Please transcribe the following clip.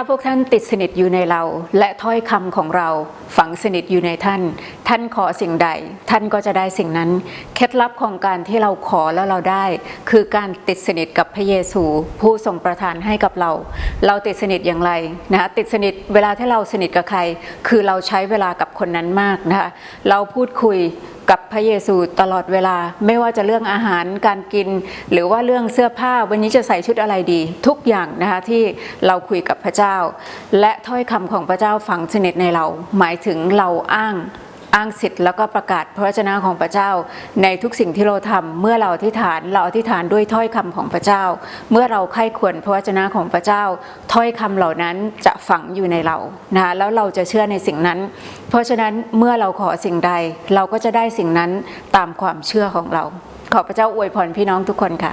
าพวกท่านติดสนิทอยู่ในเรา และถ้อยคำของเราฝังสนิทอยู่ในท่าน ท่านขอสิ่งใด ท่านก็จะได้สิ่งนั้น เคล็ดลับของการที่เราขอแล้วเราได้ คือการติดสนิทกับพระเยซู ผู้ทรงประทานให้กับเรา เราติดสนิทอย่างไรนะคะติดสนิทเวลาที่เราสนิทกับใคร คือเราใช้เวลากับคนนั้นมากนะคะเราพูดคุย กับพระเยซูตลอดเวลา ไม่ว่าจะเรื่องอาหารการกิน หรือว่าเรื่องเสื้อผ้าวันนี้จะใส่ชุดอะไรดี ทุกอย่างนะคะที่เราคุยกับพระเจ้า และถ้อยคำของพระเจ้าฝังสนิทในเรา หมายถึงเราอ้าง อ้างสิทธิ์แล้วก็ประกาศพระวจนะของพระเจ้า ในทุกสิ่งที่เราทำเมื่อเราอธิษฐานเราอธิษฐานด้วยถ้อยคำของพระเจ้า เมื่อเราใคร่ควรพระวจนะของพระเจ้า ถ้อยคำเหล่านั้นจะฝังอยู่ในเรานะคะแล้วเราจะเชื่อในสิ่งนั้น เพราะฉะนั้นเมื่อเราขอสิ่งใด เราก็จะได้สิ่งนั้นตามความเชื่อของเรา ขอพระเจ้าอวยพรพี่น้องทุกคนค่ะ